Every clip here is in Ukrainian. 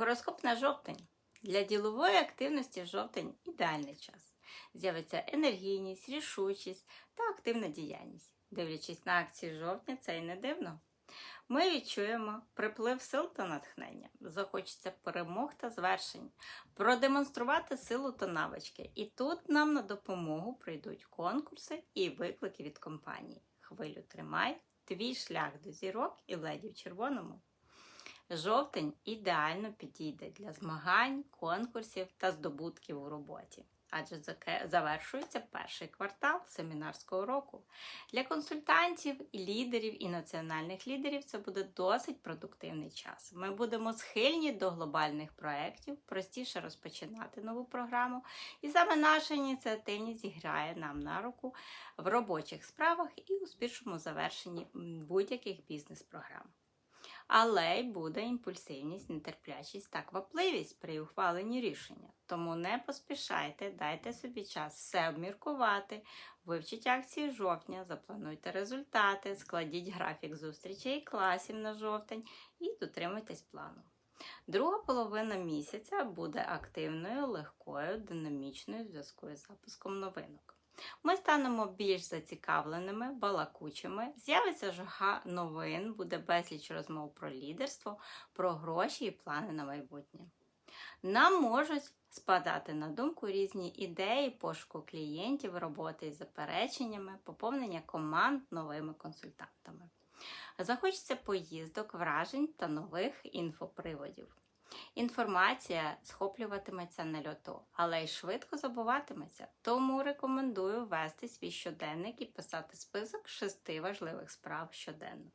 Гороскоп на жовтень. Для ділової активності жовтень ідеальний час. З'явиться енергійність, рішучість та активна діяльність. Дивлячись на акції жовтня, це і не дивно. Ми відчуємо приплив сил та натхнення. Захочеться перемог та звершень, продемонструвати силу та навички. І тут нам на допомогу прийдуть конкурси і виклики від компанії. Хвилю тримай, твій шлях до зірок і леді в червоному. Жовтень ідеально підійде для змагань, конкурсів та здобутків у роботі, адже завершується перший квартал семінарського року. Для консультантів, лідерів і національних лідерів це буде досить продуктивний час. Ми будемо схильні до глобальних проєктів, простіше розпочинати нову програму, і саме наша ініціативність зіграє нам на руку в робочих справах і успішному завершенні будь-яких бізнес-програм. Але й буде імпульсивність, нетерплячість та квапливість при ухваленні рішення. Тому не поспішайте, дайте собі час все обміркувати, вивчіть акції жовтня, заплануйте результати, складіть графік зустрічей класів на жовтень і дотримуйтесь плану. Друга половина місяця буде активною, легкою, динамічною в зв'язку із запуском новинок. Ми станемо більш зацікавленими, балакучими, з'явиться жага новин, буде безліч розмов про лідерство, про гроші і плани на майбутнє. Нам можуть спадати на думку різні ідеї пошуку клієнтів, роботи із запереченнями, поповнення команд новими консультантами. Захочеться поїздок, вражень та нових інфоприводів. Інформація схоплюватиметься на льоту, але й швидко забуватиметься. Тому рекомендую вести свій щоденник і писати список шести важливих справ щоденно.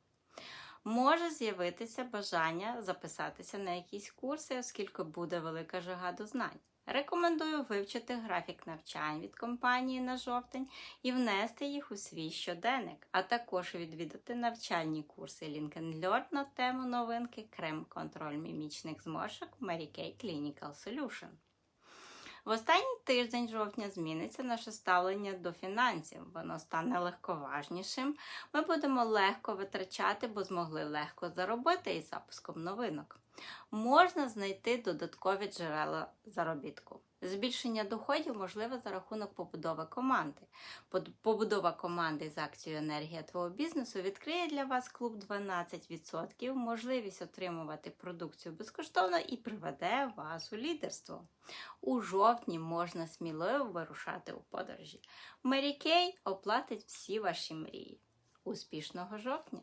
Може з'явитися бажання записатися на якісь курси, оскільки буде велика жага до знань. Рекомендую вивчити графік навчань від компанії на жовтень і внести їх у свій щоденник, а також відвідати навчальні курси Lincoln Learn на тему новинки Крем-контроль мімічних зморшок Mary Kay Clinical Solution. В останній тиждень жовтня зміниться наше ставлення до фінансів. Воно стане легковажнішим. Ми будемо легко витрачати, бо змогли легко заробити із запуском новинок. Можна знайти додаткові джерела заробітку. Збільшення доходів можливе за рахунок побудови команди. Побудова команди з акцією енергія твого бізнесу відкриє для вас клуб 12%, можливість отримувати продукцію безкоштовно і приведе вас у лідерство. У жовтні можна сміливо вирушати у подорожі. Мері Кей оплатить всі ваші мрії. Успішного жовтня!